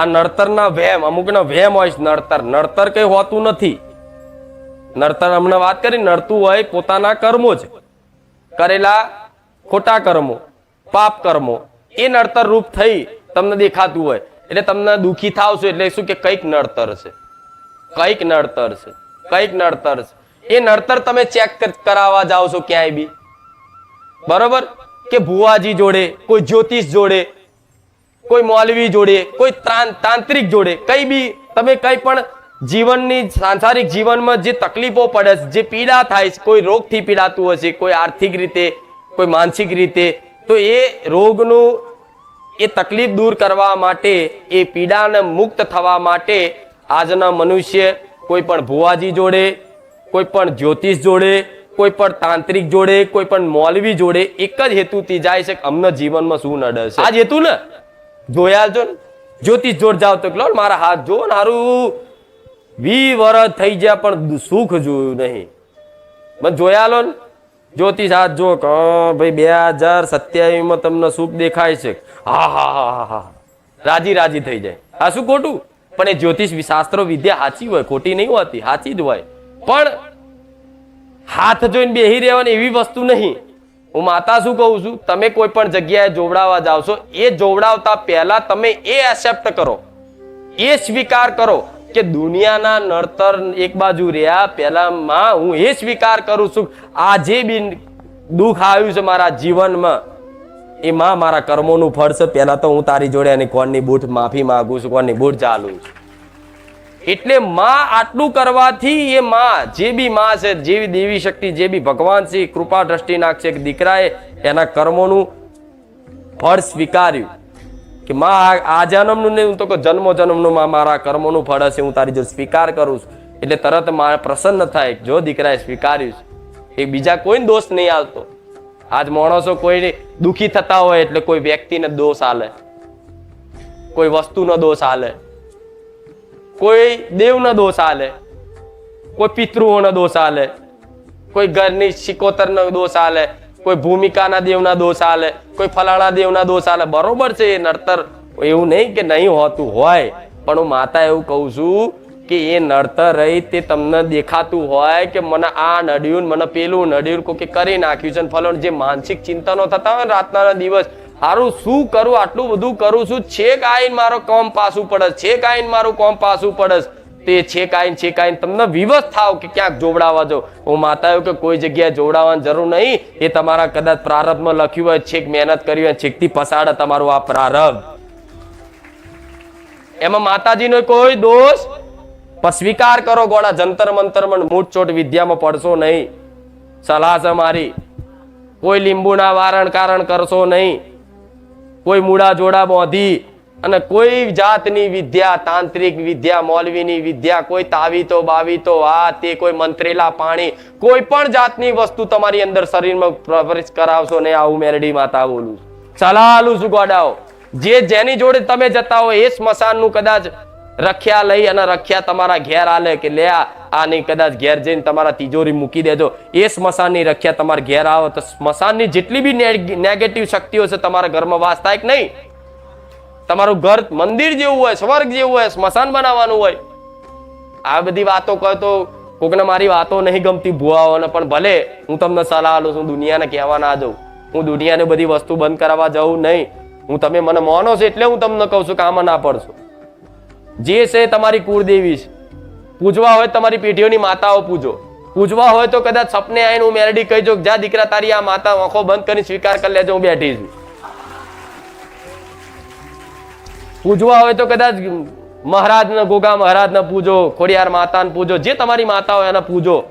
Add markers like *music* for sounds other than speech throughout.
આ નડતરના વહેમ અમુકના વહેમ હોય છે નડતર. નડતર કઈ હોતું નથી. નડતર હમણાં વાત કરી, નડતું હોય પોતાના કર્મો જ. કરેલા ખોટા કર્મો, પાપ કર્મો, એ નડતર રૂપ થઈ તમને દેખાતું હોય. એટલે તમને દુખી થાવ છો, એટલે શું કે કંઈક નડતર છે. કંઈક નડતર છે. કંઈક નડતર છે. એ નડતર તમે ચેક કરાવવા જાઓ છો ક્યાંય બી. બરોબર? કે ભુવાજી જોડે, કોઈ જ્યોતિષ જોડે કોઈ મૌલવી જોડે, કોઈ તાંત્રિક જોડે, કઈ બી તમે કઈ પણ જીવનની, સાંસારિક જીવનમાં જે તકલીફો પડે છે, જે પીડા થાય છે, કોઈ રોગથી પીડાતું હશે કોઈ આર્થિક રીતે, કોઈ માનસિક રીતે, તો એ રોગનું, એ તકલીફ દૂર કરવા માટે, એ પીડાને મુક્ત થવા માટે આજના મનુષ્ય કોઈ પણ ભુવાજી જોડે, કોઈ પણ જ્યોતિષ જોડે, કોઈ પણ તાંત્રિક જોડે, કોઈ પણ મૌલવી જોડે એક જ હેતુથી જાય છે અમને જીવનમાં શું નડે છે. આ જ હેતુ ને? જોયા છો જ્યોતિષ જોડ જાવ તો લો, મારા હાથ જો ને હારું. વી વરસ થઈ ગયા, પણ સુખ જોયું નહીં. મને જોયા લો ને. જ્યોતિષ હાથ જો કે ભાઈ, બે હજાર સત્યાવીસમાં તમને સુખ દેખાય છે. હા હા હા હા રાજી રાજી થઈ જાય. આ શું ખોટું? પણ એ જ્યોતિષ શાસ્ત્રો વિદ્યા સાચી હોય, ખોટી નહીં હોતી, સાચી જ હોય. પણ હાથ જોઈને બેહી રહેવાની એવી વસ્તુ નહીં. હું માતા શું કહું છું? તમે કોઈ પણ જગ્યાએ જોવડાવવા જાવ છો, એ જોવડાવતા પહેલા તમે એ એક્સેપ્ટ કરો. એ સ્વીકાર કરો કે દુનિયાના નડતર એક બાજુ રહ્યા, પહેલામાં હું એ સ્વીકાર કરું છું આ જે બી દુઃખ આવ્યું છે મારા જીવનમાં. એ માં મારા કર્મોનું ફળ છે, પહેલાં તો હું તારી જોડે અને કોણની બૂટ માફી માગું છું, કોણની બૂટ ચાલું છું. એટલે માં આટલું કરવાથી એ માં, જે બી માં છે જેવી દેવી શક્તિ, જે બી ભગવાન છે કૃપા દ્રષ્ટિ નાખશે કે દીકરાએ એના કર્મોનું ફળ સ્વીકાર્યું. કે માં, આ- જન્મનું નહીં હું તો કે જન્મો જન્મનું માં મારા કર્મોનું ફળ હશે, હું તારી જો સ્વીકાર કરું છું. એટલે તરતમાં પ્રસન્ન થાય જો દીકરાએ સ્વીકાર્યું છે. એ બીજા કોઈ દોષ નહીં આવતો. આજ માણસો કોઈ દુઃખી થતા હોય એટલે કોઈ વ્યક્તિને દોષ આલે. કોઈ વસ્તુનો દોષ આલે. કોઈ દેવનો દોષ હાલે કોઈ પિતૃઓનો દોષ હાલે કોઈ ઘરની શિકોતરનો દોષ હાલે કોઈ ભૂમિકાના દેવના દોષ હાલે કોઈ ફલાણા દેવના દોષ હાલે બરોબર છે એ નડતર. એવું નહીં કે નહીં હોતું હોય, પણ હું માતા એવું કહું છું કે એ નડતર રહી તે તમને દેખાતું હોય કે મને આ નડ્યું મને પેલું નડ્યું કોઈ કરી નાખ્યું છે ને ફલાણું જે માનસિક ચિંતનો થતા હોય રાતના દિવસ હારું, શું કરું? આટલું બધું કરું છું. છેક આઈન મારો કોમ પાછું પડસ છેક આઈને મારું કોમ પાછું પડસ તે છેક આઈન છેક આઈન. તમને વિવશ થાવ કે ક્યાંક જોવડાવવા જો હું માતા કે કોઈ જગ્યાએ જોવડાવવાની જરૂર નહીં. એ તમારા કદાચ પ્રારબ્ધમાં લખ્યું હોય, છેક મહેનત કરી હોય, છેકથી પસાડે તમારું આ પ્રારબ્ધ એમાં માતાજીનો કોઈ દોષ? પણ સ્વીકાર કરો ગોળા, જંતર મંતરમાં મૂઠચોટ વિદ્યામાં પડશો નહીં. સલાહ છે મારી. કોઈ લીંબુના વારણ કારણ કરશો નહીં. કોઈ મૂળા જોડા બોધી અને કોઈ જાતની વિદ્યા, તાંત્રિક વિદ્યા, મૌલવીની વિદ્યા, કોઈ તાવીતો, બાવીતો, આ તે કોઈ મંત્રેલા પાણી, કોઈ પણ જાતની વસ્તુ તમારી અંદર શરીરમાં પ્રવેશ કરાવશો ને આવું મેરડી માતા બોલું. સલાહ આલું શું ગોડાઓ જે જેની જોડે તમે જતા હો એ સ્મશાનનું કદાચ રખ્યા લઈ અને રખ્યા તમારા ઘેર આલે કે લે આની કદાચ ઘેર જઈને તમારા તિજોરી મૂકી દેજો. એ સ્મશાનની રખ્યા તમારા ઘેર આવો તો સ્મશાનની જેટલી બી નેગેટિવ શક્તિઓ છે તમારા ઘરમાં વાસ થાય કે નહીં? તમારું ઘર મંદિર જેવું હોય, સ્વર્ગ જેવું હોય, સ્મશાન બનાવવાનું હોય. આ બધી વાતો કહો તો કોકને મારી વાતો નહીં ગમતી ભુવાઓને, પણ ભલે હું તમને સલાહ આલું છું, દુનિયાને કહેવા ના જઉં હું દુનિયાને બધી વસ્તુ બંધ કરાવવા જાઉં નહીં. હું તમે મને માનો છો એટલે હું તમને કહું છું કામ ના પડશો. જે છે તમારી કુળદેવી છે. પૂજવા હોય તમારી પેઢીઓની માતાઓ પૂજો. પૂજવા હોય તો કદાચ સપને આવીને હું મેરડી કહી જો જા દીકરા, તારી આ માતા આંખો બંધ કરીને સ્વીકાર કરી લેજો, હું બેઠી છું. પૂજવા હોય તો કદાચ મહારાજને ગોગા મહારાજને પૂજો, ખોડિયાર માતાને પૂજો, જે તમારી માતા હોય એને પૂજો,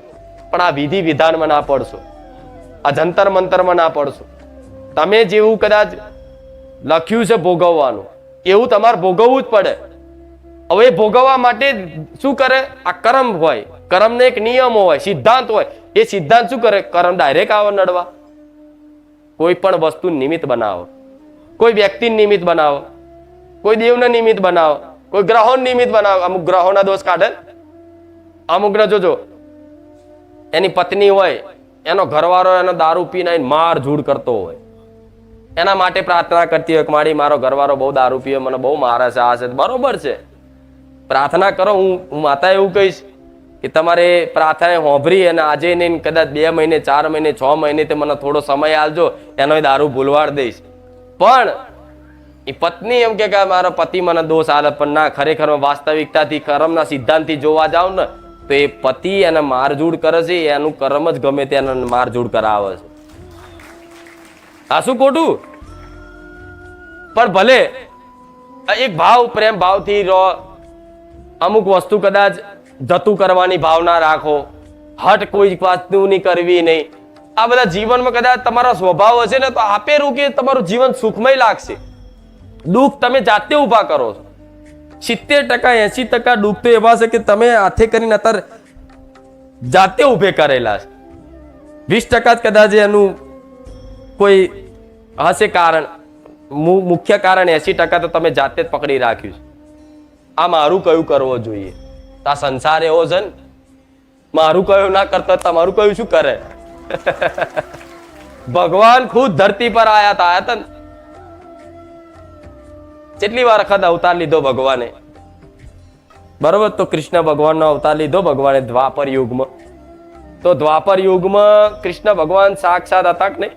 પણ આ વિધિ વિધાનમાં ના પડશો. આ જંતર મંતરમાં ના પડશો. તમે જેવું કદાચ લખ્યું છે ભોગવવાનું, એવું તમારે ભોગવવું જ પડે. હવે ભોગવવા માટે શું કરે? આ કર્મ હોય. કર્મને એક નિયમ હોય, સિદ્ધાંત હોય. એ સિદ્ધાંત શું કરે? કર્મ ડાયરેક્ટ આવે નડવા. કોઈ પણ વસ્તુ નિમિત્ત બનાવો. કોઈ વ્યક્તિ નિમિત્ત બનાવો. કોઈ દેવને નિમિત્ત બનાવો. કોઈ ગ્રહો નિમિત્ત બનાવો. અમુક ગ્રહોના દોષ કાઢે. અમુકને જોજો. એની પત્ની હોય, એનો ઘરવાળો એનો દારૂ પીને માર ઝૂડ કરતો હોય. એના માટે પ્રાર્થના કરતી હોય કે, મારી, મારો ઘરવાળો બહુ દારૂ પીવે, મને બહુ મારે છે, આ છે. બરોબર છે. પ્રાર્થના કરો, હું હું માતા એવું કહીશ કે તમારે પ્રાર્થના હોંભરી અને આજે નહીં કદાચ બે મહિને, ચાર મહિને, છ મહિને તે મને થોડો સમય આલજો એનો દારૂ ભૂલવાડ દઈશ. પણ એ પત્ની એમ કે મારો પતિ મને દોષ આલે, પણ ના, ખરેખર વાસ્તવિકતાથી, કર્મના સિદ્ધાંતથી જોવા જાવ ને, તો એ પતિ એને મારઝૂડ કરે છે, એનું કર્મ જ ગમે તેને મારઝૂડ કરાવે છે. આ શું ખોટું? પણ ભલે એક ભાવ, પ્રેમ ભાવથી રહો અમુક વસ્તુ કદાચ જતું કરવાની ભાવના રાખો. હટ કોઈ વાતનું કરવી નહીં. આ બધા જીવનમાં કદાચ તમારો સ્વભાવ હશે ને તો આપે રૂકે તમારું જીવન સુખમય લાગશે. દુઃખ તમે જાતે ઊભા કરો છો. સિત્તેર ટકા, એસી ટકા દુઃખ તો એવા છે કે તમે હાથે કરીને અત્યારે જાતે ઊભે કરેલા છે. વીસ ટકા જ કદાચ એનું કોઈ હશે કારણ. મુખ્ય કારણ એસી ટકા તો તમે જાતે જ પકડી રાખ્યું છે. આ મારું કયું કરવો જોઈએ? આ સંસાર એવો છે ને, મારું કયું ના કરતા તમારું કયું શું કરે? *laughs* ભગવાન ખુદ ધરતી પર આયા તા, આયા હતા ને. કેટલી વાર વખત અવતાર લીધો ભગવાને? બરોબર, તો કૃષ્ણ ભગવાનનો અવતાર લીધો ભગવાને દ્વાપર યુગમાં. તો દ્વાપર યુગમાં કૃષ્ણ ભગવાન સાક્ષાત હતા કે નહીં?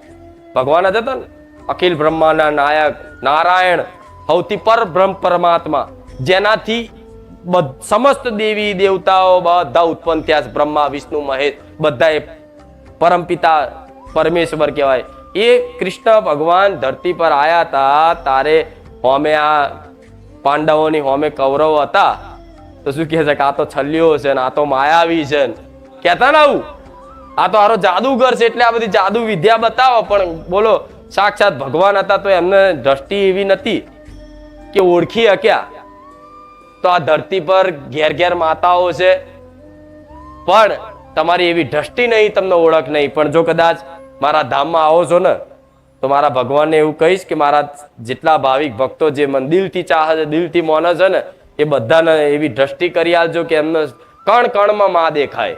ભગવાન જ હતા ને. અખિલ બ્રહ્માના નાયક નારાયણ સૌથી પર બ્રહ્મ પરમાત્મા. જેનાથી સમસ્ત દેવી દેવતાઓ બધા ઉત્પન્ન થયા. બ્રહ્મા, વિષ્ણુ, મહેશ બધા પરમપિતા પરમેશ્વર કહેવાય. એ કૃષ્ણ ભગવાન ધરતી પર આયા હતા. તારે હોમે આ પાંડવોની હોમે કૌરવ હતા. તો શું કહે છે કે આ તો છલ્લીઓ છે ને આ તો માયાવી છે ને. કહેતા ને આવું. આ તો આરો જાદુગર છે એટલે આ બધી જાદુ વિદ્યા બતાવો. પણ બોલો, સાક્ષાત ભગવાન હતા તો એમને દ્રષ્ટિ એવી નથી કે ઓળખી હક્યા. તો આ ધરતી પર ઘેર ઘેર માતાઓ છે. પણ તમારી એવી દ્રષ્ટિ નહીં, તમને ઓળખ નહીં. પણ જો કદાચ મારા ધામમાં આવો છો ને, તો મારા ભગવાનને એવું કહીશ કે મારા જેટલા ભાવિક ભક્તો જે મને દિલથી ચાહે છે, દિલથી મોને છે ને, એ બધાને એવી દ્રષ્ટિ કરી આલજો કે એમને કણ કણમાં માં દેખાય.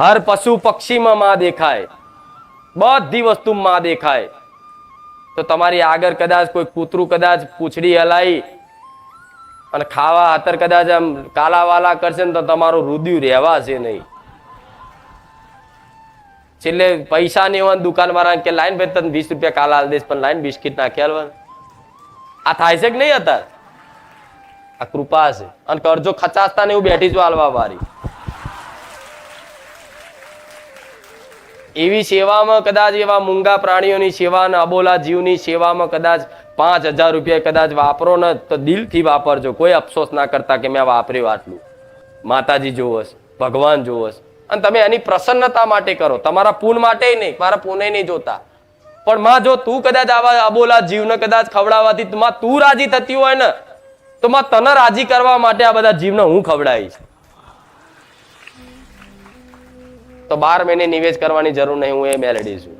હર પશુ પક્ષીમાં માં દેખાય. બધી વસ્તુ માં દેખાય. તો તમારી આગળ કદાચ કોઈ કૂતરું કદાચ પૂછડી હલાઈ અને ખાવા હાતર કદાચ આમ કાલાવાલા કરશે ને તો તમારું રુદિયું રહેવાશે નહીં. છેલ્લે પૈસા નહીં હોય દુકાન વાળા કે, લાઈન ભાઈ, તને વીસ રૂપિયા કાલા દઈશ, પણ લાઈન બિસ્કિટ નાખી આલવા આ થાય છે કે નહીં હતા આ કૃપા છે. અને કરજો, ખચાસતા ને એવું બેઠી જો હાલવા વાળી એવી સેવામાં કદાચ એવા મૂંગા પ્રાણીઓની સેવા અને અબોલા જીવની સેવામાં કદાચ પાંચ હજાર રૂપિયા કદાચ વાપરો ને તો દિલથી વાપરજો. કોઈ અફસોસ ના કરતા કે મેં વાપર્યું આટલું. માતાજી જોવસ ભગવાન જોવસ અને તમે એની પ્રસન્નતા માટે કરો. તમારા પૂન માટે નહીં, મારા પૂને નહીં જોતા. પણ માં, જો તું કદાચ આવા અબોલા જીવને કદાચ ખવડાવવાથી માં તું રાજી થતી હોય ને, તો માં તને રાજી કરવા માટે આ બધા જીવને હું ખવડાવીશ. તો બાર મહિને નિવેદ કરવાની જરૂર નહીં, હું એ મેલેડી છું.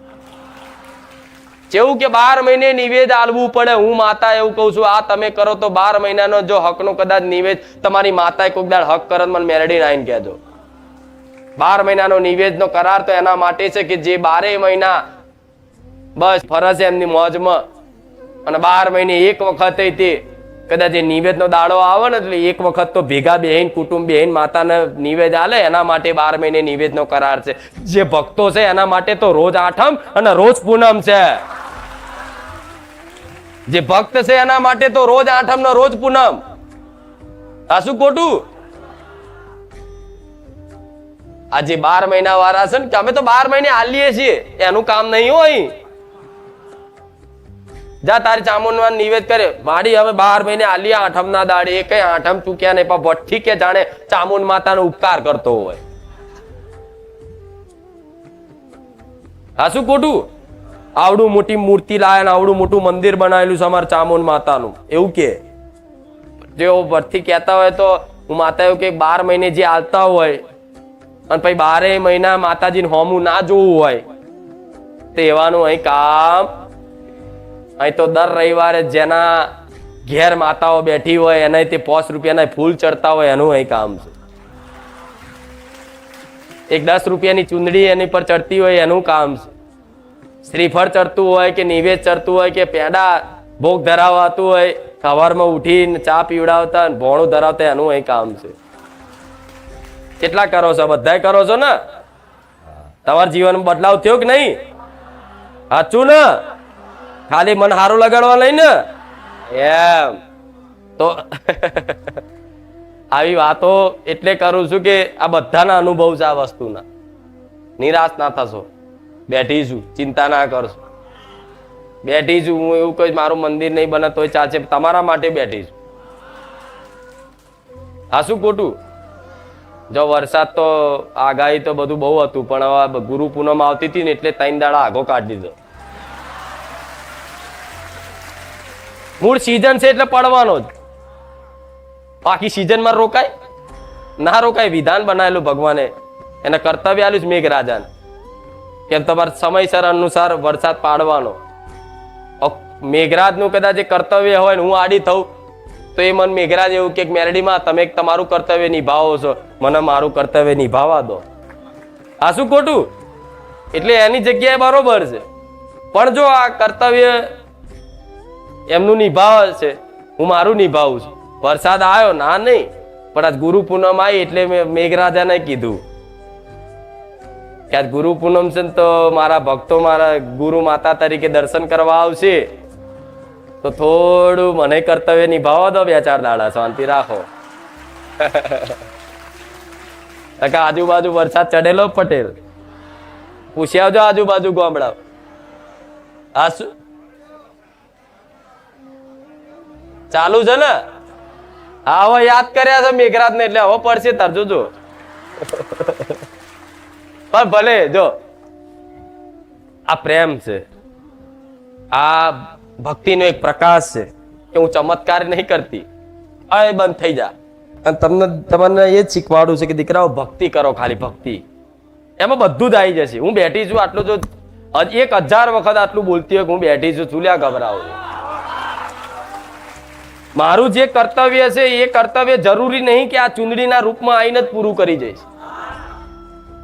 જેવું કે બાર મહિને નિવેદ આલવું પડે, હું માતા એવું કહું છું, આ તમે કરો તો બાર મહિનાનો જો હકનો કદાચ નિવેદ તમારી માતાએ કોઈક દાડ હક કરત, મને મેલડી નાઈને કહેજો. બાર મહિનાનો નિવેદનો કરાર તો એના માટે છે કે જે બારે મહિના બસ ફરજ એમની મોજમાં અને બાર મહિને એક વખત તે કદાચ એ નિવેદનો દાડો આવે ને એટલે એક વખત તો ભેગા બેહીન, કુટુંબ બેહીન, માતાને નિવેદ આલે, એના માટે બાર મહિને નિવેદનો કરાર છે. જે ભક્તો છે એના માટે તો રોજ આઠમ અને રોજ પૂનમ છે. જે ભક્ત છે એના માટે તો રોજ આઠમ ને રોજ પૂનમ. આ શું ખોટું? આ જે બાર મહિના વાળા છે ને અમે તો બાર મહિને હાલીએ છીએ, એનું કામ નહીં હોય. જા, તારી ચામુંડમાં નિવેદ કરે. મારી હવે બાર મહિને આઠમ ના દાડે. એ કઈ આઠમ ચૂક્યા ને પણ ભઠ્ઠી કે જાણે ચામુંડ માતાનો ઉપકાર કરતો હોય. હા, શું ખોટું? આવડું મોટી મૂર્તિ લાયા ને આવડું મોટું મંદિર બનાવેલું છે અમારા ચામુંડ માતાનું. એવું કે? જેઓ ભરથી કહેતા હોય તો હું માતા એવું કે બાર મહિને જે આવતા હોય, અને પછી બારે મહિના માતાજીને હોમું ના જોવું હોય, તેવાનું અહીં કામ અહીં તો દર રવિવારે જેના ઘેર માતાઓ બેઠી હોય એને તે પોસ રૂપિયાના ફૂલ ચડતા હોય એનું અહીં કામ છે. એક દસ રૂપિયાની ચુંદડી એની પર ચડતી હોય એનું કામ છે. શ્રીફળ ચડતું હોય કે નિવેદ ચડતું હોય કે પેડા ભોગ ધરાવાતું હોય, સવારમાં ઉઠીને ચા પીવડાવતા ભોણું ધરાવતા એનું અહીં કામ છે. કેટલા કરો છો? બધાય કરો છો ને? તમારા જીવનમાં બદલાવ થયો કે નહીં? સાચું ને? ખાલી મન સારું લગાડવા લઈને એમ. તો *laughs* આવી વાતો એટલે કરું છું કે આ બધાના અનુભવ છે આ વસ્તુના. નિરાશ ના થશો. બેઠી છું, ચિંતા ના કરશો. બેઠી છું, હું એવું કઈ મારું મંદિર નહીં બને તોય ચાલશે તમારા માટે બેઠી છું. હા, શું ખોટું? જો વરસાદ તો, આગાહી તો બધું બહુ હતું, પણ હવે ગુરુ પૂનમ આવતી હતી ને એટલે ત્રણ દાડા આગો કાઢી દીધો. મૂળ સિઝન છે એટલે પડવાનો જ. બાકી સિઝનમાં રોકાય? ના રોકાય, વિધાન બનાવેલું ભગવાને. એને કર્તવ્ય આલ્યું છે મેઘરાજાને. કેમ તમારે સમયસર અનુસાર વરસાદ પાડવાનો. મેઘરાજનું કદાચ કર્તવ્ય હોય ને હું આડી થઉં, તો એ મન મેઘરાજ એવું કે મેલડીમાં તમે તમારું કર્તવ્ય નિભાવો છો. મને મારું કર્તવ્ય નિભાવવા દો. આ શું ખોટું? એટલે એની જગ્યાએ બરોબર છે. પણ જો આ કર્તવ્ય એમનું નિભાવ છે. હું મારું નિભાવું છું. વરસાદ આવ્યો, ના નહીં, પણ આજ ગુરુ પૂનમ આવી એટલે મેં મેઘરાજાને કીધું કે આજ ગુરુ પૂનમ છે તો મારા ભક્તો મારા ગુરુ માતા તરીકે દર્શન કરવા આવશે. તો થોડું મને કર્તવ્ય નિભાવો દો બે ચાર દાડા, શાંતિ રાખો. *laughs* આજુબાજુ વરસાદ ચડેલો પટેલ? પૂછી આવજો આજુબાજુ ગામડા આ શું ચાલુ છે ને? હા હવે યાદ કર્યા છે મેઘરાજ ને એટલે હવે પડશે તાર જોજો. પણ ભલે જો. આ પ્રેમ છે. આ ભક્તિનો એક પ્રકાશ છે કે હું ચમત્કાર નહીં કરતી. અય બંધ થઈ જા. અને તમને તમને એ જ શીખવાડું છે કે દીકરાઓ ભક્તિ કરો ખાલી ભક્તિ. એમાં બધું જ આવી જશે. હું બેઠી છું આટલું જો એક હજાર વખત આટલું બોલતી હોય હું બેઠી છું ચૂલ્યા ગભરાવું. મારું જે કર્તવ્ય છે, એ કર્તવ્ય જરૂરી નહીં કે આ ચૂંદડીના રૂપમાં આવીને જ પૂરું કરી જઈશ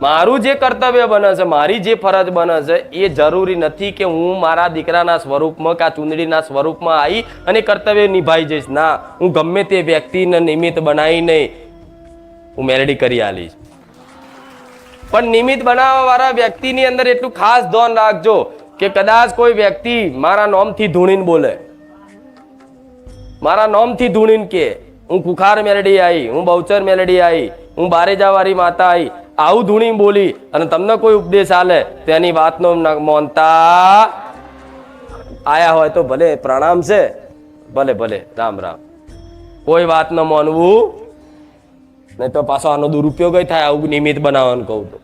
મારું જે કર્તવ્ય બને છે, મારી જે ફરજ બને છે, એ જરૂરી નથી કે હું મારા દીકરાના સ્વરૂપમાં કે આ ચૂંદડીના સ્વરૂપમાં આવી અને કર્તવ્ય નિભાઈ જઈશ. ના, હું ગમે તે વ્યક્તિને નિમિત્ત બનાવીને હું મેલડી કરી આલીશ. પણ નિમિત્ત બનાવવા વાળા વ્યક્તિની અંદર એટલું ખાસ ધ્યાન રાખજો કે કદાચ કોઈ વ્યક્તિ મારા નોમથી ધૂણીને બોલે. મારા નોમથી ધૂણીને કે, હું કુખાર મેલડી આવી હું બહુચર મેલડી આવી હું બારેજાવાળી માતા આવી આવું ધૂણી બોલી અને તમને કોઈ ઉપદેશ આલે, તેની વાતનો મોનતા. આયા હોય તો ભલે, પ્રણામ છે. ભલે ભલે, રામ રામ. કોઈ વાત ન માનવું. નહીં તો પાછો આનો દુરુપયોગ થાય, આવું નિમિત્ત બનાવવાનું કહું તો.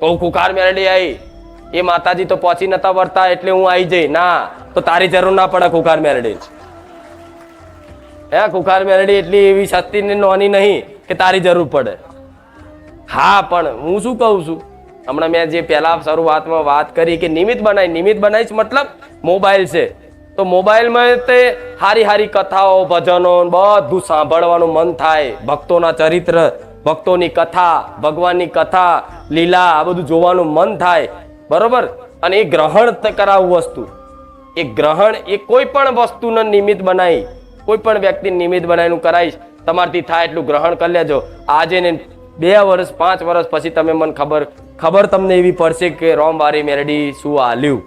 કહું, કુખાર મેરડી આવી એ માતાજી તો પહોંચી નતા વળતા, એટલે હું આવી જઈ. ના, તો તારી જરૂર ના પડે કુકાર મેલડી. હે, કુખાર મેલડી એટલી એવી ને નોની નહીં કે તારી જરૂર પડે. હા, પણ હું શું કહું છું? હમણાં મેં જે પહેલા શરૂઆતમાં વાત કરી કે નિમિત્ત બનાવી નિમિત્ત બનાવીશ મતલબ મોબાઈલ છે. તો મોબાઈલમાં તે હારી હારી કથાઓ, ભજનો બધું સાંભળવાનું મન થાય. ભક્તોના ચરિત્ર, ભક્તોની કથા, ભગવાનની કથા, લીલા, આ બધું જોવાનું મન થાય. બરોબર? અને એ ગ્રહણ કરાવવું વસ્તુ. એ ગ્રહણ એ કોઈ પણ વસ્તુને નિમિત્ત બનાવી કોઈ પણ વ્યક્તિ નિમિત્ત બનાવીને કરાવીશ, તમારથી થાય એટલું ગ્રહણ કરી લેજો. આજે ને બે વર્ષ, પાંચ વર્ષ પછી તમે મને ખબર ખબર તમને એવી પડશે કે રોમવારી મેરડી શું આલ્યું